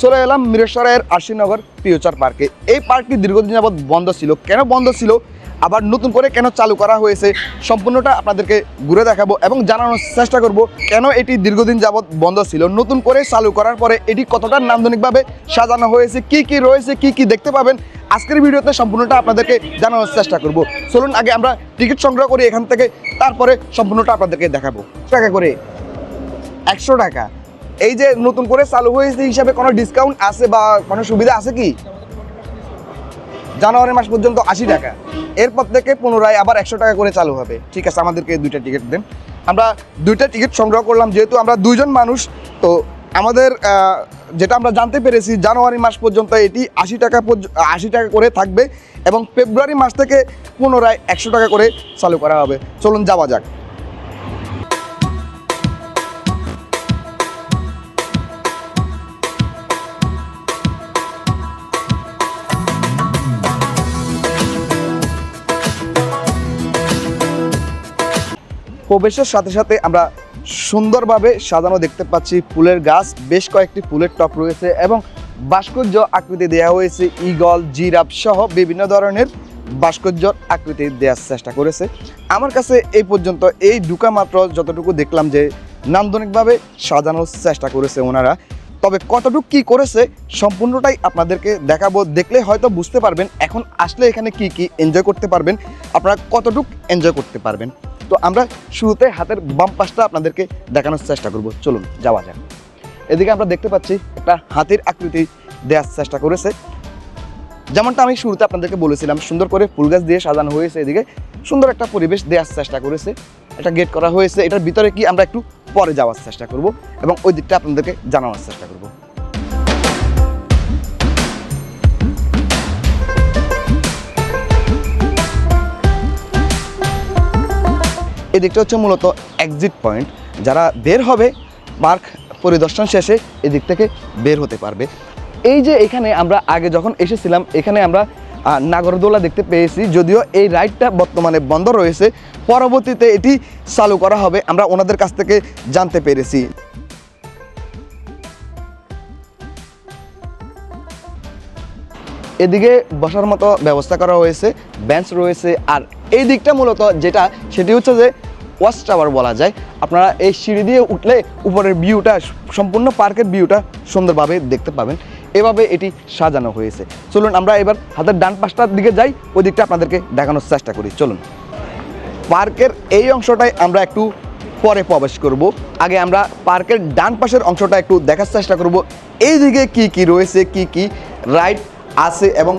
চলে এলাম মিরেশ্বরের আশিনগর ফিউচার পার্কে। এই পার্কটি দীর্ঘদিন যাবৎ বন্ধ ছিল। কেন বন্ধ ছিল? আবার নতুন করে কেন চালু করা হয়েছে? সম্পূর্ণটা আপনাদেরকে ঘুরে দেখাবো এবং জানানোর চেষ্টা করব কেন এটি দীর্ঘদিন যাবৎ বন্ধ ছিল। নতুন করে চালু করার পরে এটি কতটা নান্দনিকভাবে সাজানো হয়েছে? কি কি রয়েছে? কি কি দেখতে পাবেন? আজকের ভিডিওতে সম্পূর্ণটা আপনাদেরকে জানানোর চেষ্টা করব। চলুন আগে আমরা টিকিট সংগ্রহ করি এখান থেকে। তারপরে সম্পূর্ণটা আপনাদেরকে দেখাবো। টাকা করে। একশো টাকা। এই যে নতুন করে চালু হয়েছে হিসাবে কোনো ডিসকাউন্ট আছে বা কোনো সুবিধা আছে কি? জানুয়ারি মাস পর্যন্ত আশি টাকা। এরপর থেকে পুনরায় আবার একশো টাকা করে চালু হবে। ঠিক আছে, আমাদেরকে দুইটা টিকিট দেন। আমরা দুইটা টিকিট সংগ্রহ করলাম, যেহেতু আমরা দুইজন মানুষ, তো আমাদের যেটা আমরা জানতে পেরেছি, জানুয়ারি মাস পর্যন্ত এটি আশি টাকা আশি টাকা করে থাকবে এবং ফেব্রুয়ারি মাস থেকে পুনরায় একশো টাকা করে চালু করা হবে। চলুন যাওয়া যাক। প্রবেশের সাথে সাথে আমরা সুন্দরভাবে সাজানো দেখতে পাচ্ছি ফুলের গাছ, বেশ কয়েকটি ফুলের টপ রয়েছে এবং ভাস্কর্য আকৃতি দেওয়া হয়েছে ইগল জিরাফ সহ বিভিন্ন ধরনের ভাস্কর্যর আকৃতি দেওয়ার চেষ্টা করেছে। আমার কাছে এই পর্যন্ত এই ঢুকা মাত্র যতটুকু দেখলাম যে নান্দনিকভাবে সাজানোর চেষ্টা করেছে ওনারা। তবে কতটুকু কি করেছে সম্পূর্ণটাই আপনাদেরকে দেখাবো, দেখলে হয়তো বুঝতে পারবেন। এখন আসলে এখানে কি কি এনজয় করতে পারবেন, আপনারা কতটুকু এনজয় করতে পারবেন। তো আমরা শুরুতে হাতের বাম পাশটা আপনাদেরকে দেখানোর চেষ্টা করব। চলুন, যাওয়া যাক। এদিকে আমরা দেখতে পাচ্ছি একটা হাতির আকৃতি দেওয়ার চেষ্টা করেছে। যেমনটা আমি শুরুতে আপনাদেরকে বলেছিলাম, সুন্দর করে ফুল গাছ দিয়ে সাজানো হয়েছে এদিকে। সুন্দর একটা পরিবেশ দেওয়ার চেষ্টা করেছে। একটা গেট করা হয়েছে। এটার ভিতরে কি আমরা একটু পরে যাওয়ার চেষ্টা করব এবং ওই দিকটা আপনাদেরকে জানানোর চেষ্টা করব। এই দিকটা হচ্ছে মূলত এক্সিট পয়েন্ট যারা বের হবে পার্ক পরিদর্শন শেষে এদিক থেকে বের হতে পারবে। এই যে এখানে আমরা আগে যখন এসেছিলাম, এখানে আমরা নাগরদোলা দেখতে পেয়েছি। যদিও এই রাইডটা বর্তমানে বন্ধ রয়েছে, পরবর্তীতে এটি চালু করা হবে। আমরা ওনাদের কাছ থেকে জানতে পেরেছি। এদিকে বসার মতো ব্যবস্থা করা হয়েছে বেঞ্চ রয়েছে, আর এই দিকটা মূলত যেটা, সেটি হচ্ছে যে ওয়াচ টাওয়ার বলা যায়। আপনারা এই সিঁড়ি দিয়ে উঠলে উপরের ভিউটা সম্পূর্ণ পার্কের ভিউটা সুন্দরভাবে দেখতে পাবেন। এভাবে এটি সাজানো হয়েছে। চলুন আমরা এবার হাতের ডান পাশটার দিকে যাই, ওই দিকটা আপনাদেরকে দেখানোর চেষ্টা করি। চলুন। পার্কের এই অংশটাই আমরা একটু পরে প্রবেশ করব। আগে আমরা পার্কের ডান পাশের অংশটা একটু দেখার চেষ্টা করব। এই দিকে কি কি রয়েছে, কি কি? রাইড আছে এবং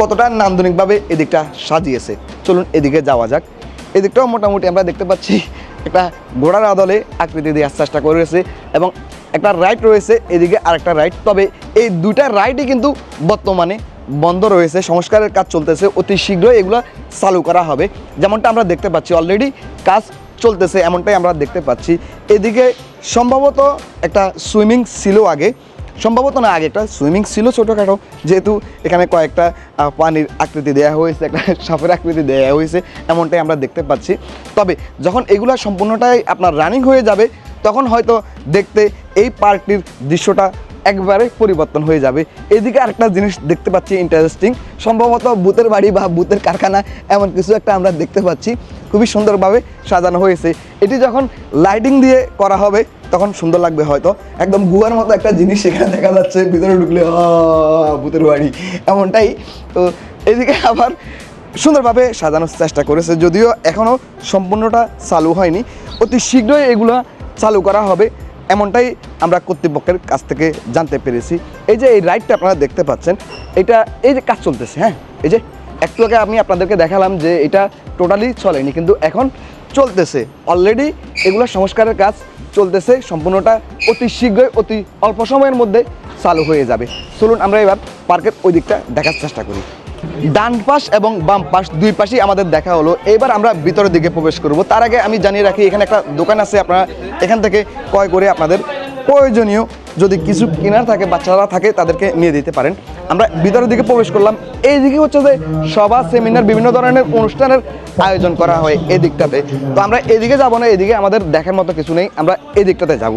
কতটা নান্দনিকভাবে এদিকটা সাজিয়েছে। চলুন এদিকে যাওয়া যাক। এদিকটাও মোটামুটি আমরা দেখতে পাচ্ছি একটা ঘোড়ার আদলে আকৃতি দেওয়ার চেষ্টা করেছে এবং একটা রাইড রয়েছে, এদিকে আরেকটা রাইড তবে এই দুইটা রাইডই কিন্তু বর্তমানে বন্ধ রয়েছে, সংস্কারের কাজ চলতেছে। অতি শীঘ্রই এগুলো চালু করা হবে। যেমনটা আমরা দেখতে পাচ্ছি অলরেডি কাজ চলতেছে, এমনটাই আমরা দেখতে পাচ্ছি। এদিকে সম্ভবত একটা সুইমিং ছিল আগে সম্ভবত না, আগে একটা সুইমিং ছিল ছোটোখাটো, যেহেতু এখানে কয়েকটা পানির আকৃতি দেওয়া হয়েছে, একটা সাপের আকৃতি দেওয়া হয়েছে, এমনটাই আমরা দেখতে পাচ্ছি। তবে যখন এগুলা সম্পূর্ণটাই আপনার রানিং হয়ে যাবে, তখন হয়তো দেখতে এই পার্কটির দৃশ্যটা একবারে পরিবর্তন হয়ে যাবে। এদিকে আরেকটা জিনিস দেখতে পাচ্ছি ইন্টারেস্টিং সম্ভবত বুতের বাড়ি বা বুতের কারখানা, এমন কিছু একটা আমরা দেখতে পাচ্ছি। খুবই সুন্দরভাবে সাজানো হয়েছে। এটি যখন লাইটিং দিয়ে করা হবে, তখন সুন্দর লাগবে হয়তো। একদম গুহার মতো একটা জিনিস সেখানে দেখা যাচ্ছে, ভিতরে ঢুকলে ভূতের বাড়ি। এমনটাই। তো এদিকে আবার সুন্দরভাবে সাজানোর চেষ্টা করেছে, যদিও এখনও সম্পূর্ণটা চালু হয়নি। অতি শীঘ্রই এগুলো চালু করা হবে। এমনটাই আমরা কর্তৃপক্ষের কাছ থেকে জানতে পেরেছি। এই যে এই রাইডটা আপনারা দেখতে পাচ্ছেন, এটা এই যে কাজ চলতেছে হ্যাঁ? এই যে একটু আগে আমি আপনাদেরকে দেখালাম যে এটা টোটালি চলেনি, কিন্তু এখন চলতেছে। অলরেডি এগুলো সংস্কারের কাজ চলতেছে, সম্পূর্ণটা অতি শীঘ্রই, অতি অল্প সময়ের মধ্যে চালু হয়ে যাবে। চলুন আমরা এবার পার্কের ওই দিকটা দেখার চেষ্টা করি। ডান পাশ এবং বাম পাশ, দুই পাশেই আমাদের দেখা হলো। এবার আমরা ভিতরের দিকে প্রবেশ করব। তার আগে আমি জানিয়ে রাখি, এখানে একটা দোকান আছে, আপনারা এখান থেকে ক্রয় করে আপনাদের প্রয়োজনীয় যদি কিছু কেনার থাকে, বাচ্চারা থাকে, তাদেরকে নিয়ে দিতে পারেন। আমরা ভিতরের দিকে প্রবেশ করলাম। এই দিকে হচ্ছে যে সভা, সেমিনার, বিভিন্ন ধরনের অনুষ্ঠানের আয়োজন করা হয় এই দিকটাতে তো আমরা এদিকে যাব না, এদিকে আমাদের দেখার মতো কিছু নেই। আমরা এই দিকটাতে যাব।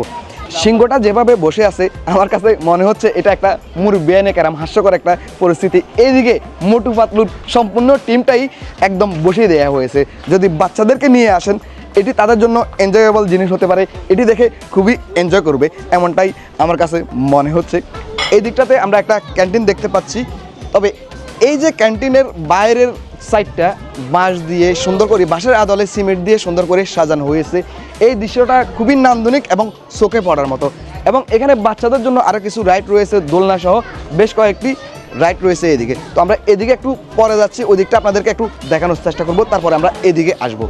সিংহটা যেভাবে বসে আছে, আমার কাছে মনে হচ্ছে এটা একটা মুরব্বিয়ানে ক্যারাম হাস্যকর একটা পরিস্থিতি। এইদিকে মোটু পাতলুর সম্পূর্ণ টিমটাই একদম বসিয়ে দেওয়া হয়েছে। যদি বাচ্চাদেরকে নিয়ে আসেন, এটি তাদের জন্য এনজয়েবল জিনিস হতে পারে। এটি দেখে খুবই এনজয় করবে, এমনটাই আমার কাছে মনে হচ্ছে। এই দিকটাতে আমরা একটা ক্যান্টিন দেখতে পাচ্ছি। তবে এই যে ক্যান্টিনের বাইরের সাইডটা বাঁশ দিয়ে সুন্দর করে, বাঁশের আদলে সিমেন্ট দিয়ে সুন্দর করে সাজানো হয়েছে। এই দৃশ্যটা খুবই নান্দনিক এবং চোখে পড়ার মতো। এবং এখানে বাচ্চাদের জন্য আরও কিছু রাইড রয়েছে দোলনা সহ বেশ কয়েকটি রাইট রয়েছে এদিকে। তো আমরা এদিকে একটু পরে যাচ্ছি ওই দিকটা আপনাদেরকে একটু দেখানোর চেষ্টা করব, তারপরে আমরা এদিকে আসব।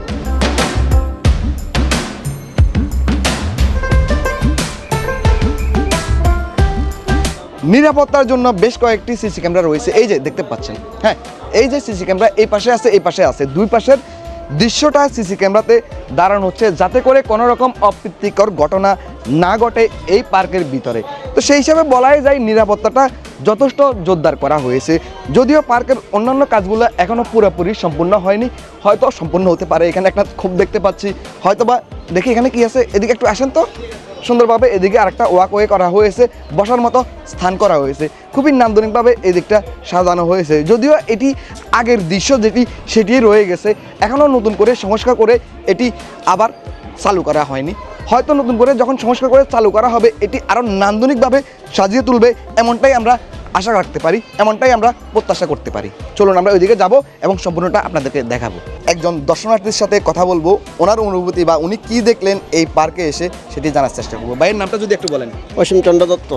নিরাপত্তার জন্য বেশ কয়েকটি সিসি ক্যামেরা রয়েছে। এই যে দেখতে পাচ্ছেন হ্যাঁ এই যে সিসি ক্যামেরা এই পাশে আছে, এই পাশে আছে। দুই পাশের দৃশ্যটা সিসি ক্যামেরাতে দাঁড়ানো হচ্ছে যাতে করে কোনো রকম অপ্রীতিকর ঘটনা না ঘটে এই পার্কের ভিতরে। তো সেই হিসাবে বলাই যায় নিরাপত্তাটা যথেষ্ট জোরদার করা হয়েছে। যদিও পার্কের অন্যান্য কাজগুলো এখনও পুরোপুরি সম্পূর্ণ হয়নি, হয়তো সম্পূর্ণ হতে পারে। এখানে একটা খুব দেখতে পাচ্ছি হয়তো বা দেখি এখানে কি আছে, এদিকে একটু আসেন তো। সুন্দরভাবে এদিকে আরেকটা ওয়াকওয়ে করা হয়েছে, বসার মতো স্থান করা হয়েছে। খুবই নান্দনিকভাবে এদিকটা সাজানো হয়েছে। যদিও এটি আগের দৃশ্য যেটি সেটি রয়ে গেছে। এখনও নতুন করে সংস্কার করে এটি আবার চালু করা হয়নি। হয়তো নতুন করে যখন সংস্কার করে চালু করা হবে, এটি আরও নান্দনিকভাবে সাজিয়ে তুলবে, এমনটাই আমরা আশা রাখতে পারি এমনটাই আমরা প্রত্যাশা করতে পারি। চলুন আমরা ওইদিকে যাব এবং সম্পূর্ণটা আপনাদেরকে দেখাবো। একজন দর্শনার্থীর সাথে কথা বলব ওনার অনুভূতি বা উনি কি দেখলেন এই পার্কে এসে সেটি জানার চেষ্টা করব। ভাইয়ের নামটা যদি একটু বলেন। অসীম চন্দ্র দত্ত।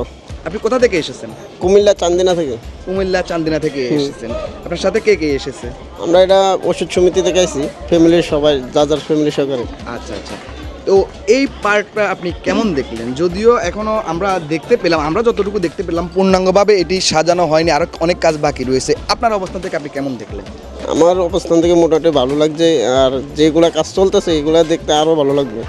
আপনি কোথা থেকে এসেছেন? কুমিল্লা চান্দিনা থেকে। কুমিল্লা চান্দিনা থেকে এসেছেন। আপনার সাথে কে কে এসেছে? আমরা এটা ওষুধ সমিতি থেকে আইছি। ফ্যামিলির সবাই যা যার ফ্যামিলি সহকারে। আচ্ছা আচ্ছা। তো এই পার্কটা আপনি কেমন দেখলেন? যদিও এখনও আমরা দেখতে পেলাম, আমরা যতটুকু দেখতে পেলাম, পূর্ণাঙ্গভাবে এটি সাজানো হয়নি আরও অনেক কাজ বাকি রয়েছে। আপনার অবস্থান থেকে আপনি কেমন দেখলেন? আমার অবস্থান থেকে মোটামুটি ভালো লাগছে, আর যেগুলো কাজ চলতেছে, এগুলো দেখতে আরও ভালো লাগবে।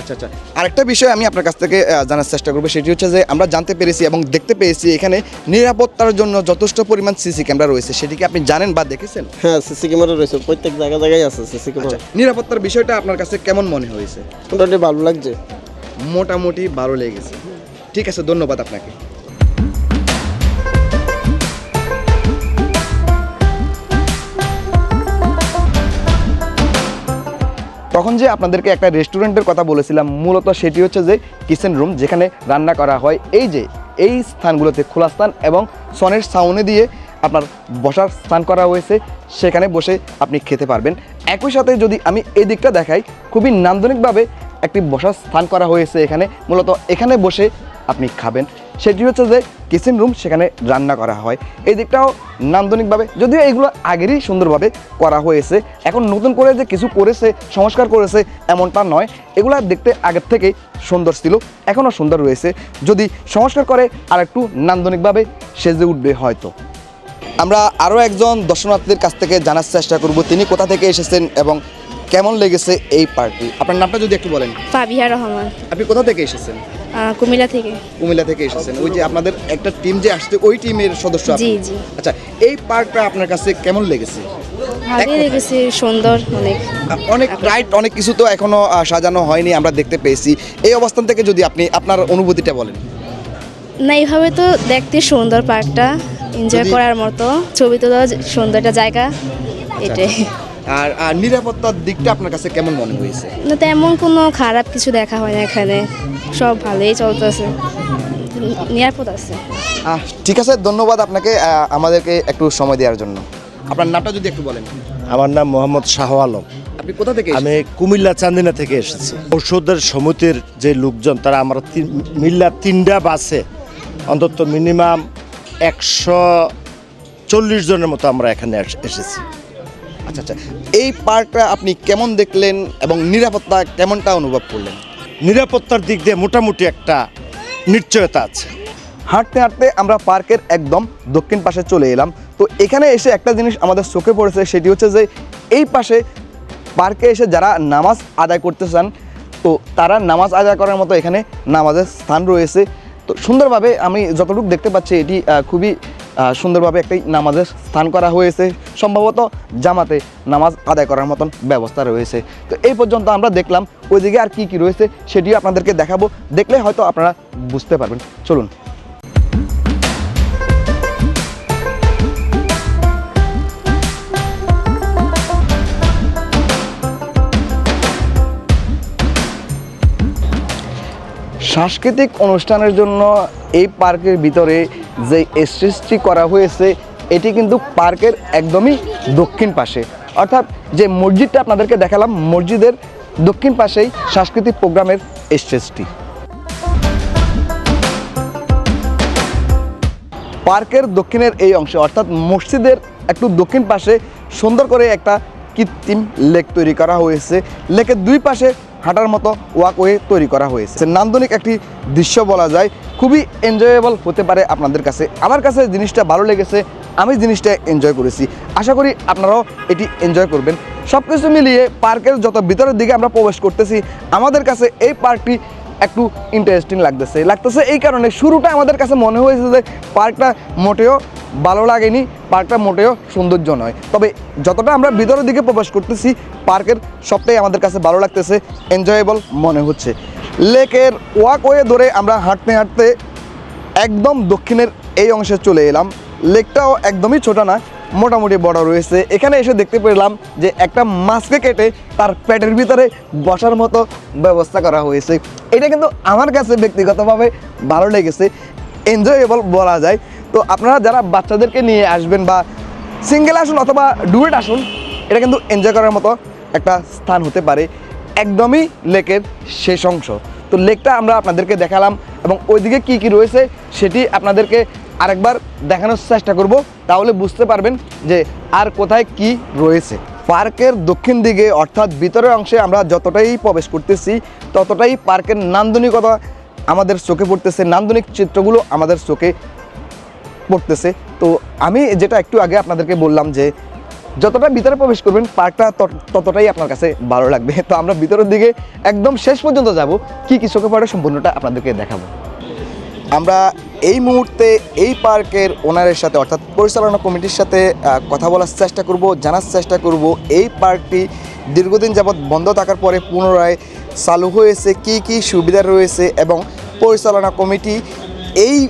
আচ্ছা আচ্ছা। আরেকটা বিষয় আমি আপনার কাছ থেকে জানার চেষ্টা করব সেটি হচ্ছে যে আমরা জানতে পেরেছি এবং দেখতে পেয়েছি এখানে নিরাপত্তার জন্য যথেষ্ট পরিমাণ সিসি ক্যামেরা রয়েছে। সেটি কি আপনি জানেন বা দেখেছেন? হ্যাঁ সিসি ক্যামেরা রয়েছে। প্রত্যেক জায়গা জায়গায় আছে সিসি আচ্ছা ক্যামেরা নিরাপত্তার বিষয়টা আপনার কাছে কেমন মনে হয়েছে? মোটামুটি ভালো লাগছে। মোটামুটি ভালো লেগেছে। ঠিক আছে ধন্যবাদ আপনাকে। তখন যে আপনাদেরকে একটা রেস্টুরেন্টের কথা বলেছিলাম, মূলত সেটি হচ্ছে যে কিচেন রুম যেখানে রান্না করা হয়। এই যে, এই স্থানগুলোতে খোলা স্থান এবং সনের সাউনে দিয়ে আপনার বসার স্থান করা হয়েছে, সেখানে বসে আপনি খেতে পারবেন। একই সাথে যদি আমি এই দিকটা দেখাই, খুবই নান্দনিকভাবে একটি বসার স্থান করা হয়েছে এখানে। মূলত এখানে বসে আপনি খাবেন। সেটি হচ্ছে যে কিচেন রুম সেখানে রান্না করা হয়। এই দিকটাও নান্দনিকভাবে, যদিও এগুলো আগেরই সুন্দরভাবে করা হয়েছে। এখন নতুন করে যে কিছু করেছে, সংস্কার করেছে, এমনটা নয়। এগুলো দেখতে আগের থেকেই সুন্দর ছিল, এখনও সুন্দর রয়েছে। যদি সংস্কার করে আর একটু নান্দনিকভাবে সেজে উঠবে হয়তো। আমরা আরও একজন দর্শনার্থীদের কাছ থেকে জানার চেষ্টা করব, তিনি কোথা থেকে এসেছেন এবং কেমন লেগেছে এই পার্টি? আপনার নামটা যদি একটু বলেন। ফাবিহা রহমান। আপনি কোথা থেকে এসেছেন? কুমিল্লা থেকে। কুমিল্লা থেকে এসেছেন। ওই যে আপনাদের একটা টিম যে আসছে ওই টিমের সদস্য আপনি? জি, জি। আচ্ছা এই পার্কটা আপনার কাছে কেমন লেগেছে? ভালোই লেগেছে সুন্দর অনেক। অনেক রাইট অনেক কিছু তো এখনও সাজানো হয়নি আমরা দেখতে পেয়েছি। এই অবস্থান থেকে যদি আপনি আপনার অনুভূতিটা বলেন। না এইভাবে তো দেখতে সুন্দর পার্কটা এনজয় করার মতো। ছবি তোলা সুন্দর একটা জায়গা। এটাই। আর আর নিরাপত্তার দিকটা আপনার কাছে কেমন মনে হয়েছে? না তেমন কোনো খারাপ কিছু দেখা হয় না এখানে। সব ভালোই চলতেছে। নিরাপদ আছে। আহ, ঠিক আছে ধন্যবাদ আপনাকে আমাদেরকে একটু সময় দেওয়ার জন্য। আপনার নামটা যদি একটু বলেন। আমার নাম মোহাম্মদ শাহ আলম। আপনি কোথা থেকে আমি কুমিল্লা চান্দিনা থেকে এসেছি। ঔষধের সমিতির যে লোকজন তারা আমরা তিন- মিল্লা তিনটা বাসে অন্তত মিনিমাম একশো চল্লিশ জনের মতো আমরা এখানে এসেছি। আচ্ছা আচ্ছা। এই পার্কটা আপনি কেমন দেখলেন এবং নিরাপত্তা কেমনটা অনুভব করলেন? নিরাপত্তার দিক দিয়ে মোটামুটি একটা নিশ্চয়তা আছে। হাঁটতে হাঁটতে আমরা পার্কের একদম দক্ষিণ পাশে চলে এলাম। তো এখানে এসে একটা জিনিস আমাদের চোখে পড়েছে সেটি হচ্ছে যে এই পাশে পার্কে এসে যারা নামাজ আদায় করতে চান তো তারা নামাজ আদায় করার মতো এখানে নামাজের স্থান রয়েছে। তো সুন্দরভাবে আমি যতটুকু দেখতে পাচ্ছি এটি খুবই সুন্দরভাবে একটি নামাজের স্থান করা হয়েছে। সম্ভবত জামাতে নামাজ আদায় করার মতন ব্যবস্থা রয়েছে। তো এই পর্যন্ত আমরা দেখলাম ওইদিকে আর কি কি রয়েছে সেটিও আপনাদেরকে দেখাবো। দেখলে হয়তো আপনারা বুঝতে পারবেন। চলুন। সাংস্কৃতিক অনুষ্ঠানের জন্য এই পার্কের ভিতরে যে সৃষ্টি করা হয়েছে, এটি কিন্তু পার্কের একদমই দক্ষিণ পাশে। অর্থাৎ যে মসজিদটা আপনাদেরকে দেখালাম, মসজিদের দক্ষিণ পাশেই সাংস্কৃতিক প্রোগ্রামের স্টেজটি পার্কের দক্ষিণের এই অংশে, অর্থাৎ মসজিদের একটু দক্ষিণ পাশে সুন্দর করে একটা কৃত্রিম লেক তৈরি করা হয়েছে। লেকের দুই পাশে হাঁটার মতো ওয়াকওয়ে তৈরি করা হয়েছে। নান্দনিক একটি দৃশ্য বলা যায়। খুবই এনজয়েবল হতে পারে আপনাদের কাছে। আমার কাছে জিনিসটা ভালো লেগেছে, আমি জিনিসটা এনজয় করেছি। আশা করি আপনারাও এটি এনজয় করবেন। সব কিছু মিলিয়ে পার্কের যত ভিতরের দিকে আমরা প্রবেশ করতেছি, আমাদের কাছে এই পার্কটি একটু ইন্টারেস্টিং লাগতেছে। লাগতেছে এই কারণে শুরুটা আমাদের কাছে মনে হয়েছে যে পার্কটা মোটেও ভালো লাগেনি, পার্কটা মোটেও সৌন্দর্য নয়। তবে যতটা আমরা ভিতরের দিকে প্রবেশ করতেছি, পার্কের সবটাই আমাদের কাছে ভালো লাগতেছে এনজয়েবল মনে হচ্ছে। লেকের ওয়াকওয়ে ধরে আমরা হাঁটতে হাঁটতে একদম দক্ষিণের এই অংশে চলে এলাম। লেকটাও একদমই ছোট না, মোটামুটি বড় রয়েছে। এখানে এসে দেখতে পেলাম যে একটা মাছকে কেটে তার পেটের ভিতরে বসার মতো ব্যবস্থা করা হয়েছে। এটা কিন্তু আমার কাছে ব্যক্তিগতভাবে ভালো লেগেছে। এনজয়েবল বলা যায়। তো আপনারা যারা বাচ্চাদেরকে নিয়ে আসবেন বা সিঙ্গেল আসুন অথবা ডুয়েট আসুন, এটা কিন্তু এনজয় করার মতো একটা স্থান হতে পারে একদমই লেকের শেষ অংশ। তো লেকটা আমরা আপনাদেরকে দেখালাম এবং ওইদিকে কি কি রয়েছে সেটি আপনাদেরকে আরেকবার দেখানোর চেষ্টা করব, তাহলে বুঝতে পারবেন যে আর কোথায় কি রয়েছে। পার্কের দক্ষিণ দিকে অর্থাৎ ভিতরের অংশে আমরা যতটাই প্রবেশ করতেছি, ততটাই পার্কের নান্দনিকতা আমাদের চোখে পড়তেছে। নান্দনিক চিত্রগুলো আমাদের চোখে পড়তেছে। তো আমি যেটা একটু আগে আপনাদেরকে বললাম যে, যতটা ভিতরে প্রবেশ করবেন, পার্কটা তত- ততটাই আপনার কাছে ভালো লাগবে। তো আমরা ভিতরের দিকে একদম শেষ পর্যন্ত যাব। কি কি চোখে পড়ে সম্পূর্ণটা আপনাদেরকে দেখাবো। আমরা এই মুহূর্তে এই পার্কের ওনারের সাথে, অর্থাৎ পরিচালনা কমিটির সাথে কথা বলার চেষ্টা করব, জানার চেষ্টা করব। এই পার্কটি দীর্ঘদিন যাবৎ বন্ধ থাকার পরে পুনরায় চালু হয়েছে। কি কি সুবিধা রয়েছে এবং পরিচালনা কমিটি এই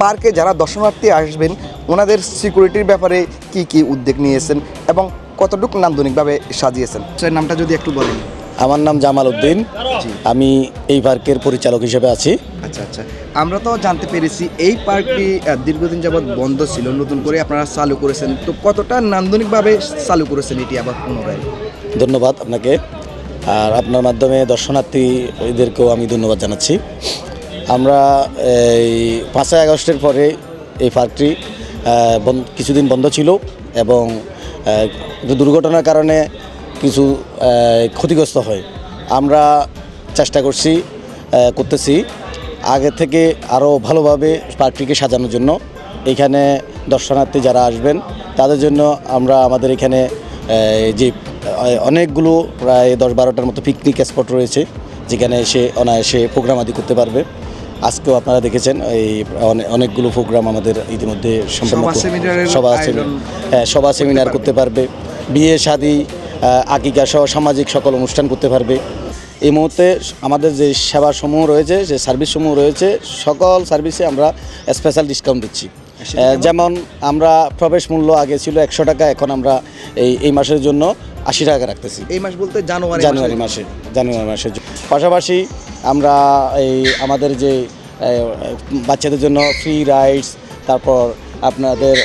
পার্কে যারা দর্শনার্থী আসবেন ওনাদের সিকিউরিটির ব্যাপারে কি কি উদ্যোগ নিয়েছেন এবং কতটুকু নান্দনিকভাবে সাজিয়েছেন? সেই নামটা যদি একটু বলেন। আমার নাম জামাল উদ্দিন। আমি এই পার্কের পরিচালক হিসেবে আছি। আচ্ছা আচ্ছা। আমরা তো জানতে পেরেছি এই পার্কটি দীর্ঘদিন যাবৎ বন্ধ ছিল নতুন করে আপনারা চালু করেছেন। তো কতটা নান্দনিকভাবে চালু করেছেন এটি আবার পুনরায়? ধন্যবাদ আপনাকে। আর আপনার মাধ্যমে দর্শনার্থীদেরকেও আমি ধন্যবাদ জানাচ্ছি। আমরা এই পাঁচই আগস্টের পরে এই পার্কটি কিছুদিন বন্ধ ছিল এবং দুর্ঘটনার কারণে কিছু ক্ষতিগ্রস্ত হয়। আমরা চেষ্টা করছি করতেছি। আগে থেকে আরও ভালোভাবে পার্কটিকে সাজানোর জন্য। এখানে দর্শনার্থী যারা আসবেন, তাদের জন্য আমরা আমাদের এখানে যে অনেকগুলো প্রায় দশ বারোটার মতো পিকনিক স্পট রয়েছে, যেখানে এসে অনায়াসে প্রোগ্রাম আদি করতে পারবে। আজকেও আপনারা দেখেছেন এই অনেকগুলো প্রোগ্রাম আমাদের ইতিমধ্যে সম্পন্ন সভা সভা হ্যাঁ সভা সেমিনার করতে পারবে বিয়ে শাদী আকিকা সহ সামাজিক সকল অনুষ্ঠান করতে পারবে। এই মুহূর্তে আমাদের যে সেবা সমূহ রয়েছে যে সার্ভিস সমূহ রয়েছে সকল সার্ভিসে আমরা স্পেশাল ডিসকাউন্ট দিচ্ছি। যেমন আমরা প্রবেশ মূল্য আগে ছিল একশো টাকা এখন আমরা এই এই মাসের জন্য আশি টাকা রাখতেছি। এই মাস বলতে জানুয়ারি জানুয়ারি মাসে জানুয়ারি মাসের পাশাপাশি আমরা এই আমাদের যে বাচ্চাদের জন্য ফ্রি রাইডস তারপর আপনাদের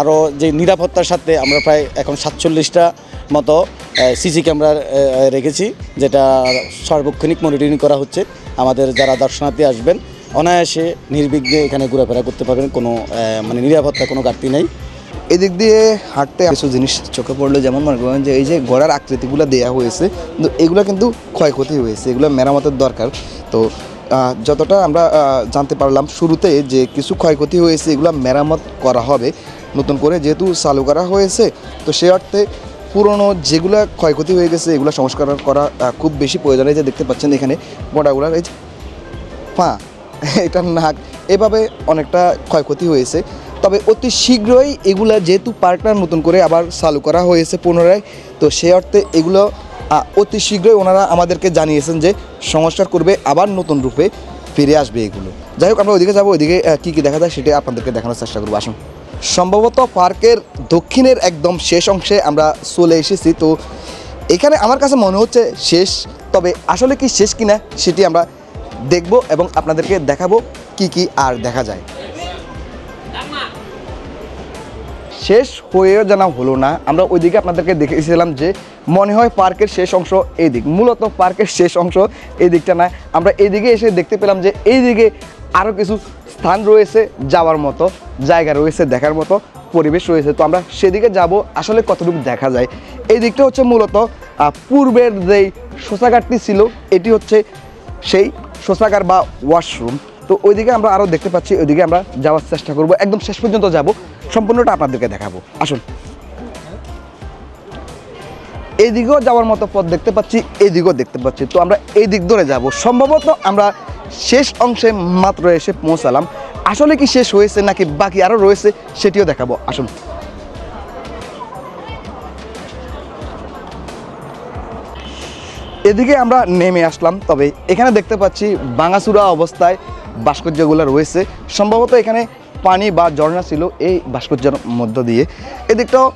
আরও যে নিরাপত্তার সাথে আমরা প্রায় এখন সাতচল্লিশটা মতো সিসি ক্যামেরা রেখেছি, যেটা সার্বক্ষণিক মনিটরিং করা হচ্ছে। আমাদের যারা দর্শনার্থী আসবেন, অনায়াসে নির্বিঘ্নে এখানে ঘোরাফেরা করতে পারবেন, কোনো মানে নিরাপত্তা কোনো ঘাটতি নেই। এদিক দিয়ে হাঁটতে কিছু জিনিস চোখে পড়ল, যেমন মনে করেন যে এই যে গড়ার আকৃতিগুলো দেওয়া হয়েছে, কিন্তু এগুলো কিন্তু ক্ষয়ক্ষতি হয়েছে, এগুলো মেরামতের দরকার। তো যতটা আমরা জানতে পারলাম শুরুতে যে কিছু ক্ষয়ক্ষতি হয়েছে, এগুলো মেরামত করা হবে, নতুন করে যেহেতু চালু করা হয়েছে, তো সে অর্থে পুরনো যেগুলো ক্ষয়ক্ষতি হয়ে গেছে, এগুলো সংস্কার করা খুব বেশি প্রয়োজন। যে দেখতে পাচ্ছেন এখানে গোড়াগুলার এই পা এটার নাক, এভাবে অনেকটা ক্ষয়ক্ষতি হয়েছে। তবে অতি শীঘ্রই এগুলা যেহেতু পার্কটা নতুন করে আবার চালু করা হয়েছে পুনরায়, তো সে অর্থে এগুলো অতি শীঘ্রই ওনারা আমাদেরকে জানিয়েছেন যে সংস্কার করবে, আবার নতুন রূপে ফিরে আসবে এগুলো। যাই হোক, আমরা ওইদিকে যাব, ওইদিকে কী কী দেখা যায় সেটা আপনাদেরকে দেখানোর চেষ্টা করব। আসুন। সম্ভবত পার্কের দক্ষিণের একদম শেষ অংশে আমরা চলে এসেছি, তো এখানে আমার কাছে মনে হচ্ছে শেষ, তবে আসলে কি শেষ কিনা সেটি আমরা দেখব এবং আপনাদেরকে দেখাবো কি কি আর দেখা যায়। শেষ হয়েও জানা হলো না, আমরা ওইদিকে আপনাদেরকে দেখেছিলাম যে মনে হয় পার্কের শেষ অংশ এই দিক মূলত পার্কের শেষ অংশ এই দিকটা না, আমরা এইদিকে এসে দেখতে পেলাম যে এই দিকে আরও কিছু স্থান রয়েছে যাওয়ার মতো, জায়গা রয়েছে দেখার মতো, পরিবেশ রয়েছে, তো আমরা সেদিকে যাব, আসলে কতটুকু দেখা যায়। এই দিকটা হচ্ছে মূলত পূর্বের যেই শৌচাগারটি ছিল, এটি হচ্ছে সেই শৌচাগার বা ওয়াশরুম তো ওইদিকে আমরা আরও দেখতে পাচ্ছি, ওইদিকে আমরা যাওয়ার চেষ্টা করব, একদম শেষ পর্যন্ত যাব। সম্পূর্ণটা আপনাদেরকে দেখাবো। আসুন। এইদিকেও যাওয়ার মতো পথ দেখতে পাচ্ছি এইদিকেও দেখতে পাচ্ছি। তো আমরা এই দিক ধরে যাব। সম্ভবত আমরা শেষ অংশে মাত্র এসে পৌঁছালাম। আসলে কি শেষ হয়েছে নাকি বাকি আরও রয়েছে, সেটিও দেখাবো। আসুন। এদিকে আমরা নেমে আসলাম, তবে এখানে দেখতে পাচ্ছি বাঙাচুরা অবস্থায় ভাস্কর্যগুলো রয়েছে। সম্ভবত এখানে পানি বা ঝর্ণা ছিল এই ভাস্কর্যের মধ্য দিয়ে। এদিকটাও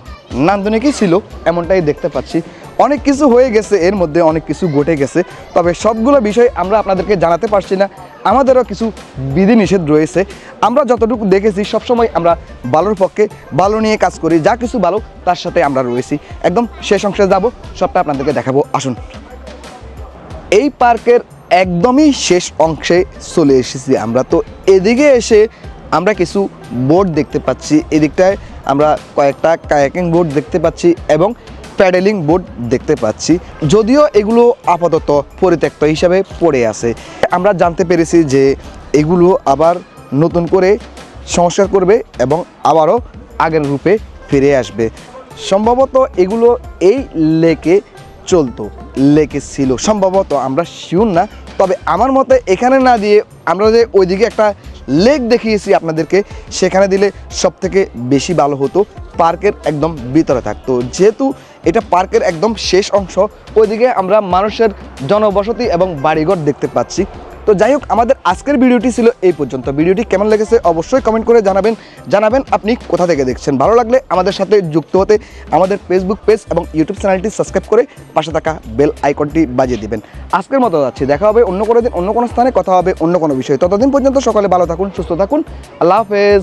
নান্দনিকই ছিল, এমনটাই দেখতে পাচ্ছি। অনেক কিছু হয়ে গেছে, এর মধ্যে অনেক কিছু ঘটে গেছে। তবে সবগুলো বিষয় আমরা আপনাদেরকে জানাতে পারছি না। আমাদেরও কিছু বিধিনিষেধ রয়েছে। আমরা যতটুকু দেখেছি, সবসময় আমরা ভালোর পক্ষে ভালো নিয়ে কাজ করি। যা কিছু ভালো তার সাথে আমরা রয়েছি। একদম শেষ অংশে যাব, সবটা আপনাদেরকে দেখাবো। আসুন। এই পার্কের একদমই শেষ অংশে চলে এসেছি আমরা। তো এদিকে এসে আমরা কিছু বোর্ড দেখতে পাচ্ছি। এদিকটায় আমরা কয়েকটা কায়াকিং বোর্ড দেখতে পাচ্ছি এবং প্যাডেলিং বোর্ড দেখতে পাচ্ছি। যদিও এগুলো আপাতত পরিত্যক্ত হিসাবে পড়ে আছে। আমরা জানতে পেরেছি যে এগুলো আবার নতুন করে সংস্কার করবে এবং আবারও আগের রূপে ফিরে আসবে। সম্ভবত এগুলো এই লেকে চলতো। লেকে ছিল। সম্ভবত আমরা শিওর না। তবে আমার মতে এখানে না দিয়ে আমরা যে ওইদিকে একটা লেক দেখিয়েছি আপনাদেরকে, সেখানে দিলে সব থেকে বেশি ভালো হতো, পার্কের একদম ভিতরে থাকতো। যেহেতু এটা পার্কের একদম শেষ অংশ, ওইদিকে আমরা মানুষের জনবসতি এবং বাড়িঘর দেখতে পাচ্ছি। তো যাই হোক, আমাদের আজকের ভিডিওটি ছিল এই পর্যন্ত। ভিডিওটি কেমন লেগেছে অবশ্যই কমেন্ট করে জানাবেন। জানাবেন আপনি কোথা থেকে দেখছেন। ভালো লাগলে আমাদের সাথে যুক্ত হতে আমাদের ফেসবুক পেজ এবং ইউটিউব চ্যানেলটি সাবস্ক্রাইব করে পাশে থাকা বেল আইকনটি বাজিয়ে দিবেন। আজকের মতো যাচ্ছি। দেখা হবে অন্য কোনো দিন, অন্য কোনো স্থানে, কথা হবে অন্য কোনো বিষয়ে। ততদিন পর্যন্ত সকালে ভালো থাকুন, সুস্থ থাকুন। আল্লাহ হাফেজ।